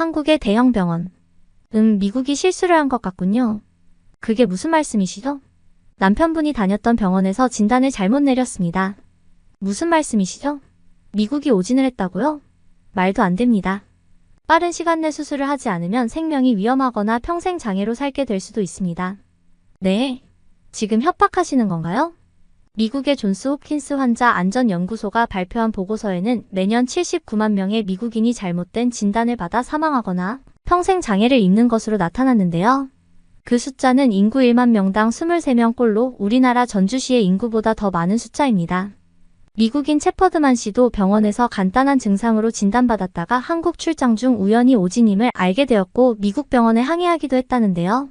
한국의 대형 병원. 음, 미국이 실수를 한 것 같군요. 그게 무슨 말씀이시죠? 남편분이 다녔던 병원에서 진단을 잘못 내렸습니다. 무슨 말씀이시죠? 미국이 오진을 했다고요? 말도 안 됩니다. 빠른 시간 내 수술을 하지 않으면 생명이 위험하거나 평생 장애로 살게 될 수도 있습니다. 네. 지금 협박하시는 건가요? 미국의 존스 홉킨스 환자 안전연구소가 발표한 보고서에는 매년 79만 명의 미국인이 잘못된 진단을 받아 사망하거나 평생 장애를 입는 것으로 나타났는데요. 그 숫자는 인구 1만 명당 23명꼴로 우리나라 전주시의 인구보다 더 많은 숫자입니다. 미국인 체퍼드만 씨도 병원에서 간단한 증상으로 진단받았다가 한국 출장 중 우연히 오진임을 알게 되었고 미국 병원에 항의하기도 했다는데요.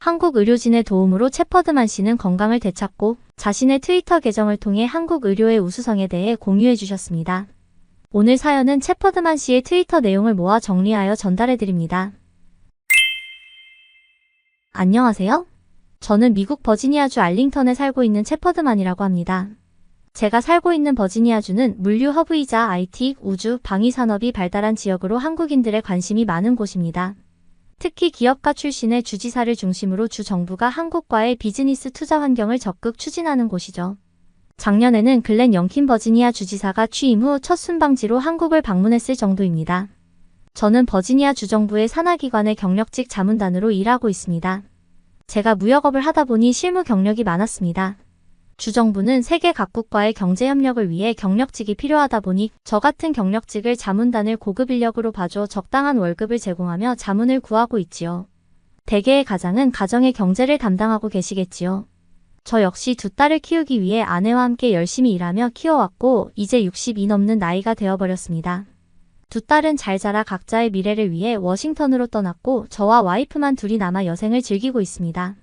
한국 의료진의 도움으로 체퍼드만 씨는 건강을 되찾고 자신의 트위터 계정을 통해 한국 의료의 우수성에 대해 공유해 주셨습니다. 오늘 사연은 체퍼드만 씨의 트위터 내용을 모아 정리하여 전달해 드립니다. 안녕하세요. 저는 미국 버지니아주 알링턴에 살고 있는 체퍼드만이라고 합니다. 제가 살고 있는 버지니아주는 물류 허브이자 IT, 우주, 방위 산업이 발달한 지역으로 한국인들의 관심이 많은 곳입니다. 특히 기업가 출신의 주지사를 중심으로 주 정부가 한국과의 비즈니스 투자 환경을 적극 추진하는 곳이죠. 작년에는 글렌 영킨 버지니아 주지사가 취임 후 첫 순방지로 한국을 방문했을 정도입니다. 저는 버지니아 주정부의 산하기관의 경력직 자문단으로 일하고 있습니다. 제가 무역업을 하다 보니 실무 경력이 많았습니다. 주정부는 세계 각국과의 경제 협력을 위해 경력직이 필요하다 보니 저 같은 경력직을 자문단을 고급 인력으로 봐줘 적당한 월급을 제공하며 자문을 구하고 있지요. 대개의 가장은 가정의 경제를 담당하고 계시겠지요. 저 역시 두 딸을 키우기 위해 아내와 함께 열심히 일하며 키워왔고 이제 60이 넘는 나이가 되어버렸습니다. 두 딸은 잘 자라 각자의 미래를 위해 워싱턴으로 떠났고 저와 와이프만 둘이 남아 여생을 즐기고 있습니다.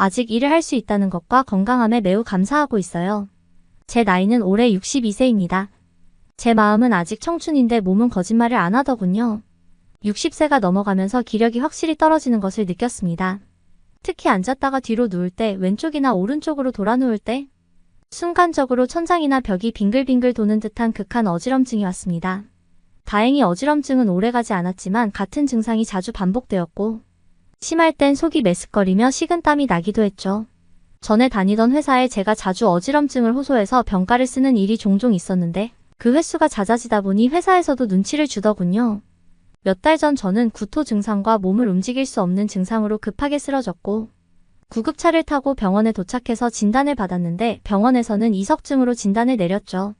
아직 일을 할 수 있다는 것과 건강함에 매우 감사하고 있어요. 제 나이는 올해 62세입니다. 제 마음은 아직 청춘인데 몸은 거짓말을 안 하더군요. 60세가 넘어가면서 기력이 확실히 떨어지는 것을 느꼈습니다. 특히 앉았다가 뒤로 누울 때, 왼쪽이나 오른쪽으로 돌아 누울 때, 순간적으로 천장이나 벽이 빙글빙글 도는 듯한 극한 어지럼증이 왔습니다. 다행히 어지럼증은 오래가지 않았지만 같은 증상이 자주 반복되었고, 심할 땐 속이 메스꺼리며 식은땀이 나기도 했죠. 전에 다니던 회사에 제가 자주 어지럼증을 호소해서 병가를 쓰는 일이 종종 있었는데 그 횟수가 잦아지다 보니 회사에서도 눈치를 주더군요. 몇 달 전 저는 구토 증상과 몸을 움직일 수 없는 증상으로 급하게 쓰러졌고 구급차를 타고 병원에 도착해서 진단을 받았는데 병원에서는 이석증으로 진단을 내렸죠.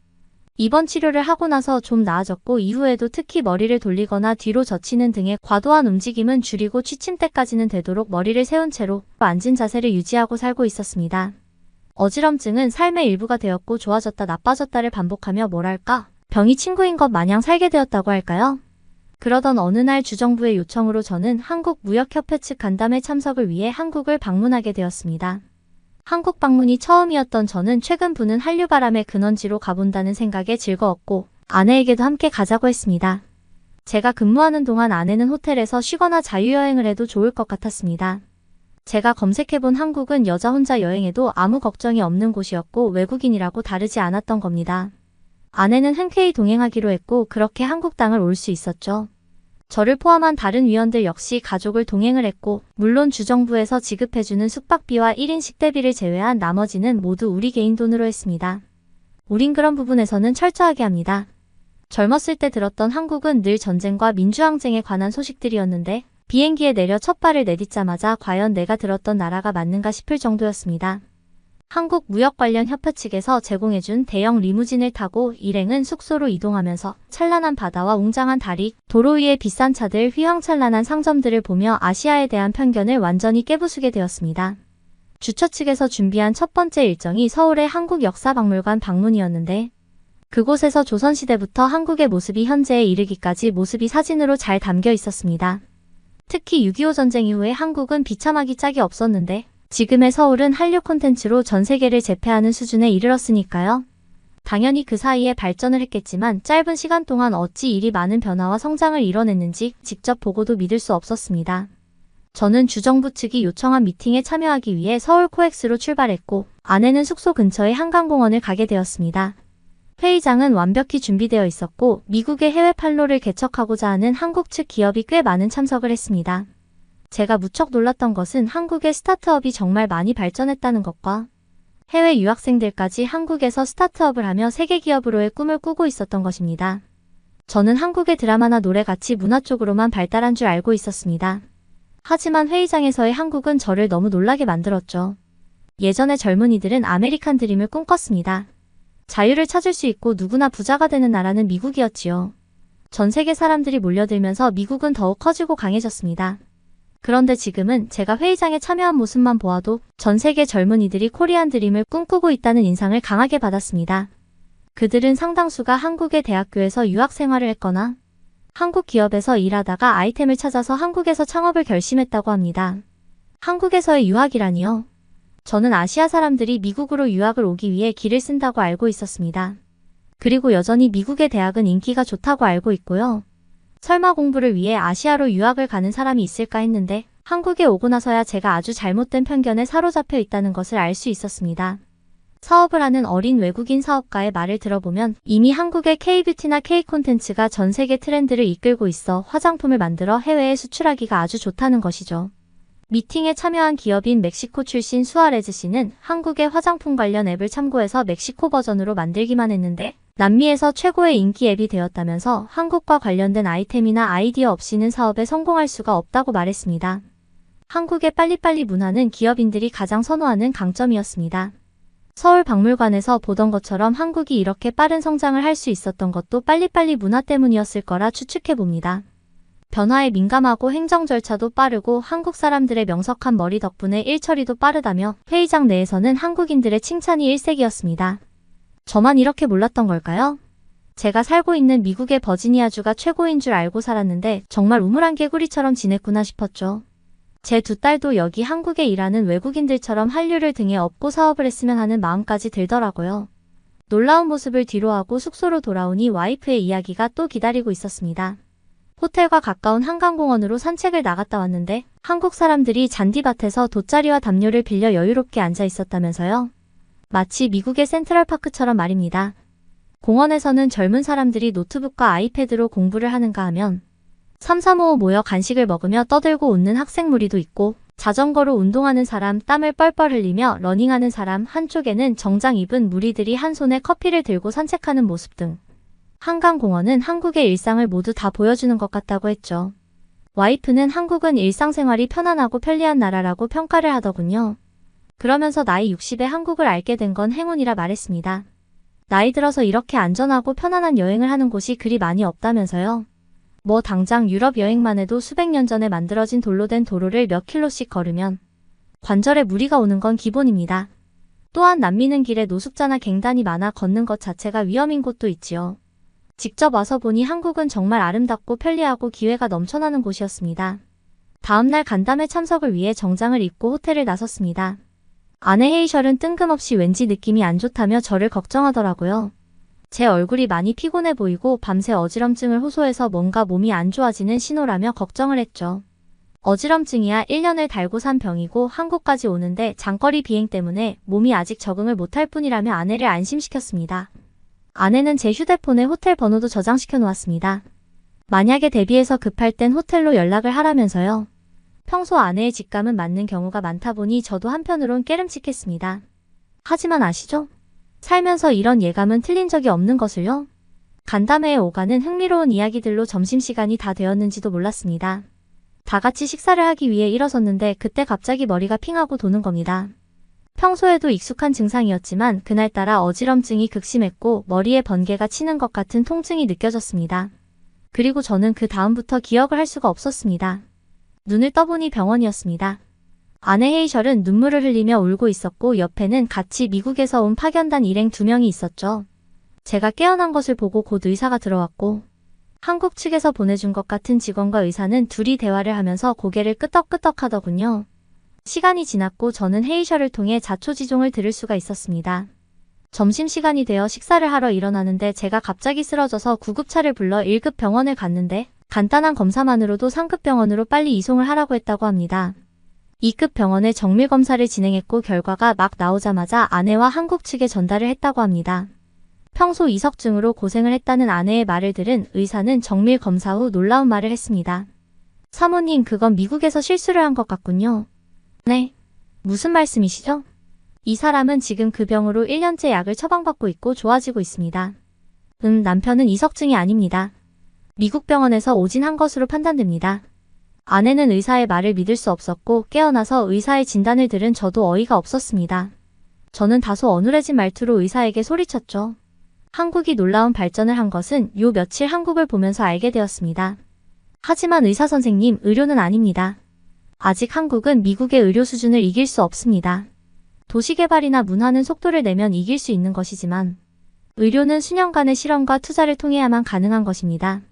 입원 치료를 하고 나서 좀 나아졌고 이후에도 특히 머리를 돌리거나 뒤로 젖히는 등의 과도한 움직임은 줄이고 취침 때까지는 되도록 머리를 세운 채로 앉은 자세를 유지하고 살고 있었습니다. 어지럼증은 삶의 일부가 되었고 좋아졌다 나빠졌다를 반복하며 뭐랄까 병이 친구인 것 마냥 살게 되었다고 할까요? 그러던 어느 날 주정부의 요청으로 저는 한국무역협회 측 간담회 참석을 위해 한국을 방문하게 되었습니다. 한국 방문이 처음이었던 저는 최근 부는 한류바람의 근원지로 가본다는 생각에 즐거웠고 아내에게도 함께 가자고 했습니다. 제가 근무하는 동안 아내는 호텔에서 쉬거나 자유여행을 해도 좋을 것 같았습니다. 제가 검색해본 한국은 여자 혼자 여행해도 아무 걱정이 없는 곳이었고 외국인이라고 다르지 않았던 겁니다. 아내는 흔쾌히 동행하기로 했고 그렇게 한국 땅을 올 수 있었죠. 저를 포함한 다른 위원들 역시 가족을 동행을 했고 물론 주정부에서 지급해주는 숙박비와 1인 식대비를 제외한 나머지는 모두 우리 개인 돈으로 했습니다. 우린 그런 부분에서는 철저하게 합니다. 젊었을 때 들었던 한국은 늘 전쟁과 민주항쟁에 관한 소식들이었는데 비행기에 내려 첫 발을 내딛자마자 과연 내가 들었던 나라가 맞는가 싶을 정도였습니다. 한국 무역 관련 협회 측에서 제공해준 대형 리무진을 타고 일행은 숙소로 이동하면서 찬란한 바다와 웅장한 다리, 도로 위의 비싼 차들, 휘황찬란한 상점들을 보며 아시아에 대한 편견을 완전히 깨부수게 되었습니다. 주처 측에서 준비한 첫 번째 일정이 서울의 한국역사박물관 방문이었는데 그곳에서 조선시대부터 한국의 모습이 현재에 이르기까지 모습이 사진으로 잘 담겨 있었습니다. 특히 6.25 전쟁 이후에 한국은 비참하기 짝이 없었는데 지금의 서울은 한류 콘텐츠로 전 세계를 제패하는 수준에 이르렀으니까요. 당연히 그 사이에 발전을 했겠지만 짧은 시간 동안 어찌 이리 많은 변화와 성장을 이뤄냈는지 직접 보고도 믿을 수 없었습니다. 저는 주정부 측이 요청한 미팅에 참여하기 위해 서울 코엑스로 출발했고 아내는 숙소 근처의 한강공원을 가게 되었습니다. 회의장은 완벽히 준비되어 있었고 미국의 해외 판로를 개척하고자 하는 한국 측 기업이 꽤 많은 참석을 했습니다. 제가 무척 놀랐던 것은 한국의 스타트업이 정말 많이 발전했다는 것과 해외 유학생들까지 한국에서 스타트업을 하며 세계 기업으로의 꿈을 꾸고 있었던 것입니다. 저는 한국의 드라마나 노래 같이 문화 쪽으로만 발달한 줄 알고 있었습니다. 하지만 회의장에서의 한국은 저를 너무 놀라게 만들었죠. 예전의 젊은이들은 아메리칸 드림을 꿈꿨습니다. 자유를 찾을 수 있고 누구나 부자가 되는 나라는 미국이었지요. 전 세계 사람들이 몰려들면서 미국은 더욱 커지고 강해졌습니다. 그런데 지금은 제가 회의장에 참여한 모습만 보아도 전 세계 젊은이들이 코리안 드림을 꿈꾸고 있다는 인상을 강하게 받았습니다. 그들은 상당수가 한국의 대학교에서 유학 생활을 했거나 한국 기업에서 일하다가 아이템을 찾아서 한국에서 창업을 결심했다고 합니다. 한국에서의 유학이라니요. 저는 아시아 사람들이 미국으로 유학을 오기 위해 길을 쓴다고 알고 있었습니다. 그리고 여전히 미국의 대학은 인기가 좋다고 알고 있고요. 설마 공부를 위해 아시아로 유학을 가는 사람이 있을까 했는데 한국에 오고 나서야 제가 아주 잘못된 편견에 사로잡혀 있다는 것을 알 수 있었습니다. 사업을 하는 어린 외국인 사업가의 말을 들어보면 이미 한국의 K-뷰티나 K-콘텐츠가 전 세계 트렌드를 이끌고 있어 화장품을 만들어 해외에 수출하기가 아주 좋다는 것이죠. 미팅에 참여한 기업인 멕시코 출신 수아레즈 씨는 한국의 화장품 관련 앱을 참고해서 멕시코 버전으로 만들기만 했는데 남미에서 최고의 인기 앱이 되었다면서 한국과 관련된 아이템이나 아이디어 없이는 사업에 성공할 수가 없다고 말했습니다. 한국의 빨리빨리 문화는 기업인들이 가장 선호하는 강점이었습니다. 서울 박물관에서 보던 것처럼 한국이 이렇게 빠른 성장을 할 수 있었던 것도 빨리빨리 문화 때문이었을 거라 추측해 봅니다. 변화에 민감하고 행정 절차도 빠르고 한국 사람들의 명석한 머리 덕분에 일처리도 빠르다며 회의장 내에서는 한국인들의 칭찬이 일색이었습니다. 저만 이렇게 몰랐던 걸까요? 제가 살고 있는 미국의 버지니아주가 최고인 줄 알고 살았는데 정말 우물한 개구리처럼 지냈구나 싶었죠. 제 두 딸도 여기 한국에 일하는 외국인들처럼 한류를 등에 업고 사업을 했으면 하는 마음까지 들더라고요. 놀라운 모습을 뒤로하고 숙소로 돌아오니 와이프의 이야기가 또 기다리고 있었습니다. 호텔과 가까운 한강공원으로 산책을 나갔다 왔는데 한국 사람들이 잔디밭에서 돗자리와 담요를 빌려 여유롭게 앉아 있었다면서요. 마치 미국의 센트럴파크처럼 말입니다. 공원에서는 젊은 사람들이 노트북과 아이패드로 공부를 하는가 하면 3355 모여 간식을 먹으며 떠들고 웃는 학생 무리도 있고 자전거로 운동하는 사람 땀을 뻘뻘 흘리며 러닝하는 사람 한쪽에는 정장 입은 무리들이 한 손에 커피를 들고 산책하는 모습 등 한강공원은 한국의 일상을 모두 다 보여주는 것 같다고 했죠. 와이프는 한국은 일상생활이 편안하고 편리한 나라라고 평가를 하더군요. 그러면서 나이 60에 한국을 알게 된 건 행운이라 말했습니다. 나이 들어서 이렇게 안전하고 편안한 여행을 하는 곳이 그리 많이 없다면서요. 뭐 당장 유럽 여행만 해도 수백 년 전에 만들어진 돌로 된 도로를 몇 킬로씩 걸으면 관절에 무리가 오는 건 기본입니다. 또한 남미는 길에 노숙자나 갱단이 많아 걷는 것 자체가 위험인 곳도 있지요. 직접 와서 보니 한국은 정말 아름답고 편리하고 기회가 넘쳐나는 곳이었습니다. 다음날 간담회 참석을 위해 정장을 입고 호텔을 나섰습니다. 아내 헤이셜은 뜬금없이 왠지 느낌이 안 좋다며 저를 걱정하더라고요. 제 얼굴이 많이 피곤해 보이고 밤새 어지럼증을 호소해서 뭔가 몸이 안 좋아지는 신호라며 걱정을 했죠. 어지럼증이야 1년을 달고 산 병이고 한국까지 오는데 장거리 비행 때문에 몸이 아직 적응을 못할 뿐이라며 아내를 안심시켰습니다. 아내는 제 휴대폰에 호텔 번호도 저장시켜 놓았습니다. 만약에 대비해서 급할 땐 호텔로 연락을 하라면서요. 평소 아내의 직감은 맞는 경우가 많다 보니 저도 한편으론 깨름칙했습니다. 하지만 아시죠? 살면서 이런 예감은 틀린 적이 없는 것을요. 간담회에 오가는 흥미로운 이야기들로 점심시간이 다 되었는지도 몰랐습니다. 다 같이 식사를 하기 위해 일어섰는데 그때 갑자기 머리가 핑하고 도는 겁니다. 평소에도 익숙한 증상이었지만 그날따라 어지럼증이 극심했고 머리에 번개가 치는 것 같은 통증이 느껴졌습니다. 그리고 저는 그 다음부터 기억을 할 수가 없었습니다. 눈을 떠보니 병원이었습니다. 아내 헤이셜은 눈물을 흘리며 울고 있었고 옆에는 같이 미국에서 온 파견단 일행 두 명이 있었죠. 제가 깨어난 것을 보고 곧 의사가 들어왔고 한국 측에서 보내준 것 같은 직원과 의사는 둘이 대화를 하면서 고개를 끄덕끄덕 하더군요. 시간이 지났고 저는 헤이셜을 통해 자초지종을 들을 수가 있었습니다. 점심시간이 되어 식사를 하러 일어나는데 제가 갑자기 쓰러져서 구급차를 불러 1급 병원을 갔는데 간단한 검사만으로도 상급 병원으로 빨리 이송을 하라고 했다고 합니다. 2급 병원에 정밀 검사를 진행했고 결과가 막 나오자마자 아내와 한국 측에 전달을 했다고 합니다. 평소 이석증으로 고생을 했다는 아내의 말을 들은 의사는 정밀 검사 후 놀라운 말을 했습니다. 사모님, 그건 미국에서 실수를 한 것 같군요. 네. 무슨 말씀이시죠? 이 사람은 지금 그 병으로 1년째 약을 처방받고 있고 좋아지고 있습니다. 음, 남편은 이석증이 아닙니다. 미국 병원에서 오진한 것으로 판단됩니다. 아내는 의사의 말을 믿을 수 없었고 깨어나서 의사의 진단을 들은 저도 어이가 없었습니다. 저는 다소 어눌해진 말투로 의사에게 소리쳤죠. 한국이 놀라운 발전을 한 것은 요 며칠 한국을 보면서 알게 되었습니다. 하지만 의사 선생님, 의료는 아닙니다. 아직 한국은 미국의 의료 수준을 이길 수 없습니다. 도시개발이나 문화는 속도를 내면 이길 수 있는 것이지만 의료는 수년간의 실험과 투자를 통해야만 가능한 것입니다.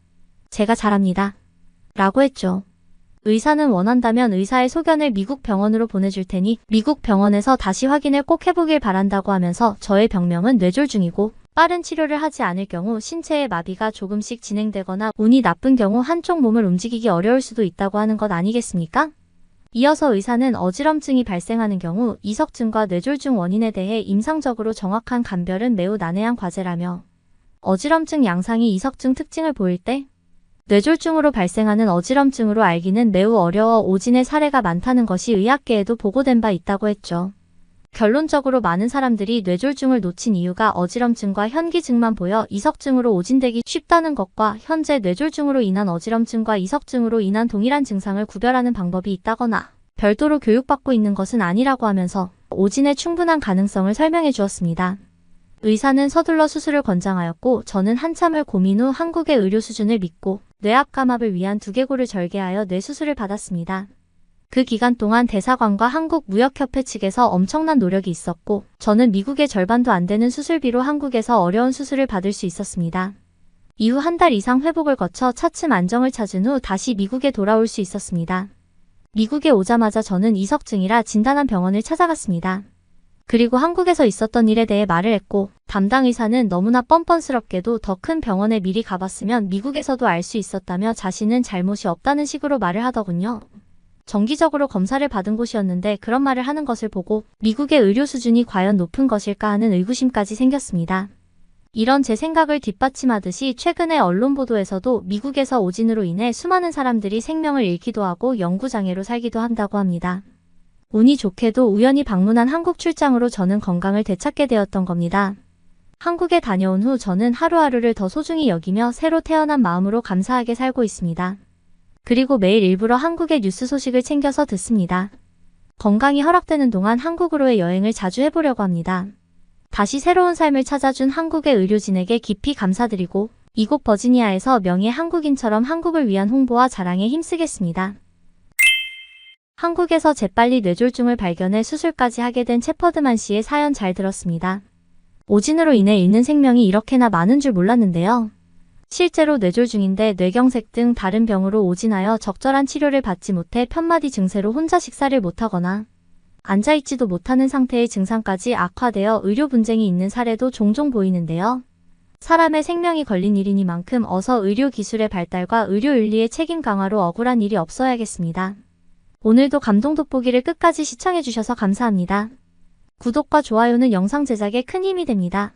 제가 잘합니다. 라고 했죠. 의사는 원한다면 의사의 소견을 미국 병원으로 보내줄 테니 미국 병원에서 다시 확인을 꼭 해보길 바란다고 하면서 저의 병명은 뇌졸중이고 빠른 치료를 하지 않을 경우 신체의 마비가 조금씩 진행되거나 운이 나쁜 경우 한쪽 몸을 움직이기 어려울 수도 있다고 하는 것 아니겠습니까? 이어서 의사는 어지럼증이 발생하는 경우 이석증과 뇌졸중 원인에 대해 임상적으로 정확한 감별은 매우 난해한 과제라며 어지럼증 양상이 이석증 특징을 보일 때 뇌졸중으로 발생하는 어지럼증으로 알기는 매우 어려워 오진의 사례가 많다는 것이 의학계에도 보고된 바 있다고 했죠. 결론적으로 많은 사람들이 뇌졸중을 놓친 이유가 어지럼증과 현기증만 보여 이석증으로 오진되기 쉽다는 것과 현재 뇌졸중으로 인한 어지럼증과 이석증으로 인한 동일한 증상을 구별하는 방법이 있다거나 별도로 교육받고 있는 것은 아니라고 하면서 오진의 충분한 가능성을 설명해 주었습니다. 의사는 서둘러 수술을 권장하였고 저는 한참을 고민 후 한국의 의료 수준을 믿고 뇌압 감압을 위한 두개골을 절개하여 뇌수술을 받았습니다. 그 기간 동안 대사관과 한국무역협회 측에서 엄청난 노력이 있었고 저는 미국의 절반도 안 되는 수술비로 한국에서 어려운 수술을 받을 수 있었습니다. 이후 한 달 이상 회복을 거쳐 차츰 안정을 찾은 후 다시 미국에 돌아올 수 있었습니다. 미국에 오자마자 저는 이석증이라 진단한 병원을 찾아갔습니다. 그리고 한국에서 있었던 일에 대해 말을 했고 담당 의사는 너무나 뻔뻔스럽게도 더 큰 병원에 미리 가봤으면 미국에서도 알 수 있었다며 자신은 잘못이 없다는 식으로 말을 하더군요. 정기적으로 검사를 받은 곳이었는데 그런 말을 하는 것을 보고 미국의 의료 수준이 과연 높은 것일까 하는 의구심까지 생겼습니다. 이런 제 생각을 뒷받침하듯이 최근의 언론 보도에서도 미국에서 오진으로 인해 수많은 사람들이 생명을 잃기도 하고 영구장애로 살기도 한다고 합니다. 운이 좋게도 우연히 방문한 한국 출장으로 저는 건강을 되찾게 되었던 겁니다. 한국에 다녀온 후 저는 하루하루를 더 소중히 여기며 새로 태어난 마음으로 감사하게 살고 있습니다. 그리고 매일 일부러 한국의 뉴스 소식을 챙겨서 듣습니다. 건강이 허락되는 동안 한국으로의 여행을 자주 해보려고 합니다. 다시 새로운 삶을 찾아준 한국의 의료진에게 깊이 감사드리고 이곳 버지니아에서 명예 한국인처럼 한국을 위한 홍보와 자랑에 힘쓰겠습니다. 한국에서 재빨리 뇌졸중을 발견해 수술까지 하게 된 체퍼드만 씨의 사연 잘 들었습니다. 오진으로 인해 잃는 생명이 이렇게나 많은 줄 몰랐는데요. 실제로 뇌졸중인데 뇌경색 등 다른 병으로 오진하여 적절한 치료를 받지 못해 편마디 증세로 혼자 식사를 못하거나 앉아있지도 못하는 상태의 증상까지 악화되어 의료 분쟁이 있는 사례도 종종 보이는데요. 사람의 생명이 걸린 일이니만큼 어서 의료 기술의 발달과 의료 윤리의 책임 강화로 억울한 일이 없어야겠습니다. 오늘도 감동 돋보기를 끝까지 시청해주셔서 감사합니다. 구독과 좋아요는 영상 제작에 큰 힘이 됩니다.